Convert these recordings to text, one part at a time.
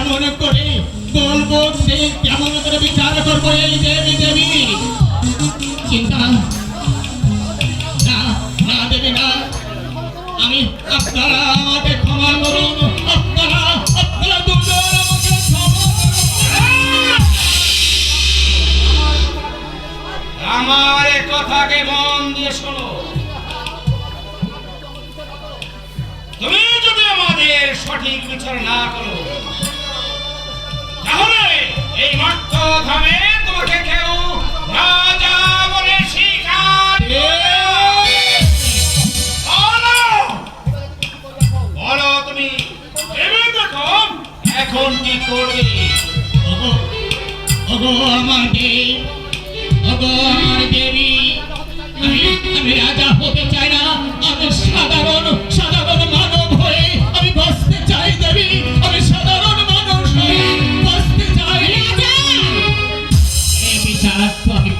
কেমন করে বলব সে কেমন করে বিচার করব এই দেবী দেবী চিন্তা না। দেবী, না। আমি আপনারা আমাকে ক্ষমা করুন। আমার এ কথাকে মন দিয়ে শোনো। তুমি যদি আমাদের সঠিক বিচার না করো এই মর্ত ধামে তোমাকে কেউ রাজা বলে করবে বলো তুমি ভেবে দেখো, এখন কি করবে? ওগো আমার দেবী, ওগো আমার আমি রাজা হতে চাই না, আমি সাধারণ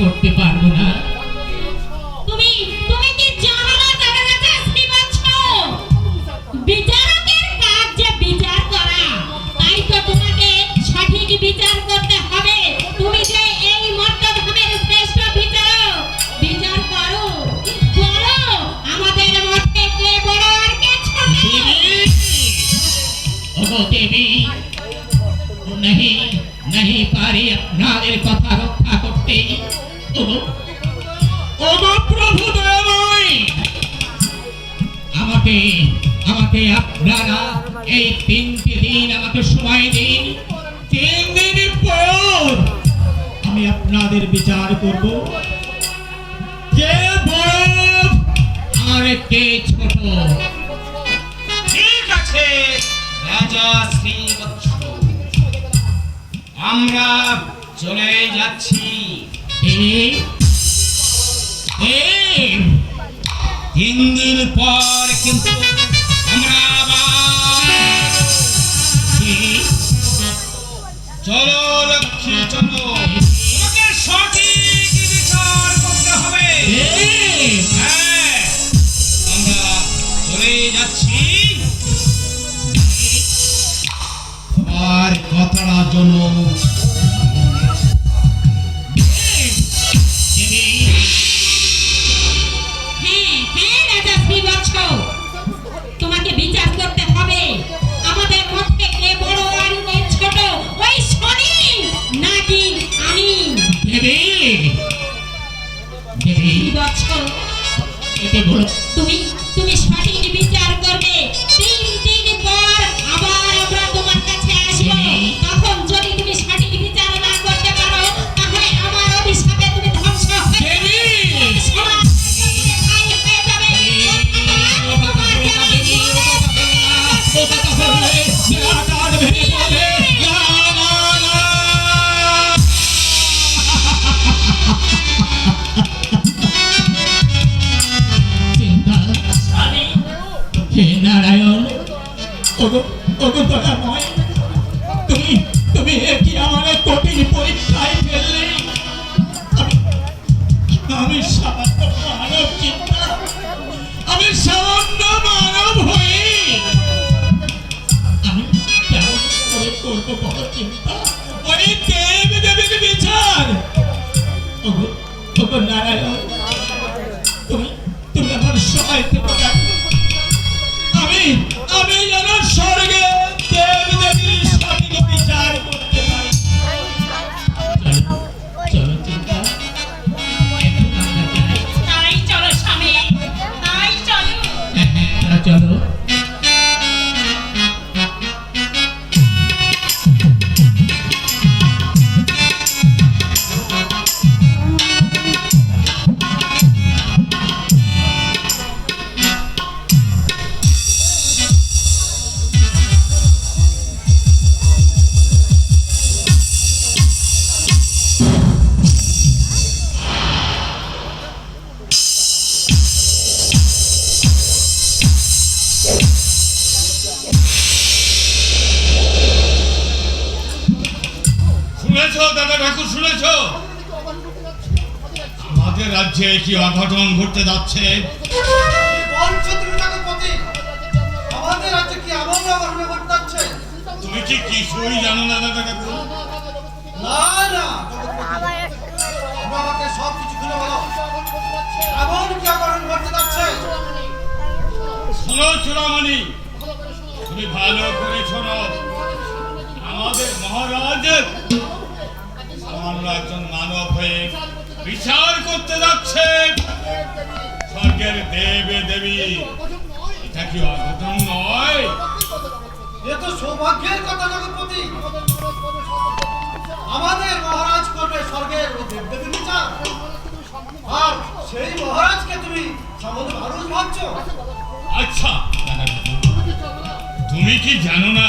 তো আমাকে আমাকে আপনারা এই তিনটি দিন আমাকে সময় দিন। তিন দিন পর আমি আপনাদের বিচার করব। কে বড় আর কে ছোট? ঠিক আছে, রাজা শ্রীবৎস। আমরা চলে যাচ্ছি। এই এই তিন দিন পর কিন্তু আমরা আবার চলো লক্ষ্মী চলো ওগো ওগো দয়াময় তুমি দাদা ঠাকুর শুনেছ? আমাদের রাজ্যে কি অঘটন ঘটতে যাচ্ছে? তুমি কি কিছুই জানো না দাদা ঠাকুর। না না। আমাকে সব কিছু খুলে বলো। এমন কি অঘটন ঘটতে যাচ্ছে? শোনো চূড়ামণি তুমি ভালো করে শোনো আমাদের মহারাজ সামান্য একজন মানব হয়ে বিচার করতে যাচ্ছে। স্বর্গের দেবে দেবী। এটা কি অঘটন নয়? এ তো সৌভাগ্যের কথা জগৎপতি। আমাদের মহারাজ করবে স্বর্গের দেবদেবী বিচার। আর সেই মহারাজকে তুমি সামান্য মানুষ ভাবছ? আচ্ছা। তুমি কি জানো না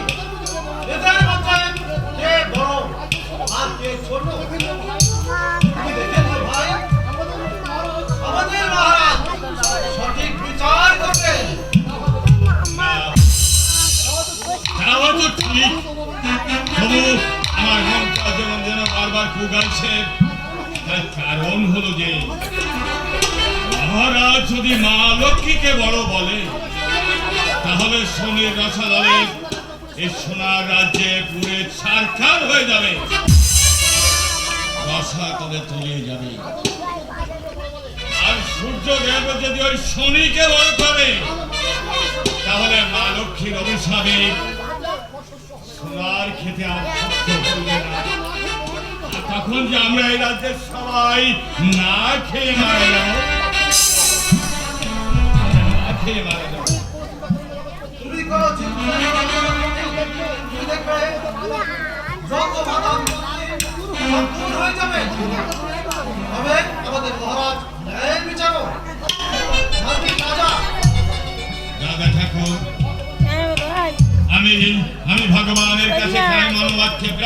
কুগাচ্ছে তার কারণ হলো যে, মহারাজ যদি মা লক্ষ্মীকে বড় বলে, তাহলে শনির রসাদলে এই সোনার রাজ্যে পুরে ছারখার হয়ে যাবে। রসা তলে তলিয়ে যাবে। আর সূর্য দেব যদি ওই শনিকে বড় করে, তাহলে মা লক্ষ্মীর অভিশাপে সোনার খেতে আর তখন যে আমরা এই রাজ্যের সবাই না খেয়ে মারা যাব। না খেয়ে মারা যাব।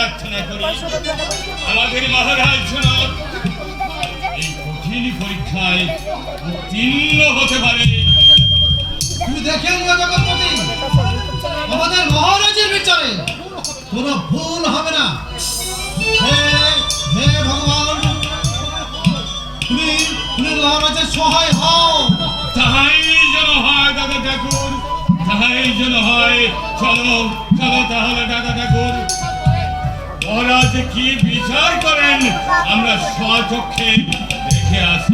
প্রার্থনা করি আমাদের মহারাজ যেন এই কঠিন পরীক্ষায় উত্তীর্ণ হতে পারে। তুমি দেখে জগৎপতি আমাদের মহারাজের বিচারে কোনো ভুল হবে না। হে হে ভগবান তুমি তুমি মহারাজের সহায় হও। তাহাই যেন হয় দাদা ঠাকুর তাহাই যেন হয় চলো চলো তাহলে দাদা ঠাকুর। মহারাজ কি বিচার করেন? আমরা স্বচক্ষে দেখে আসি।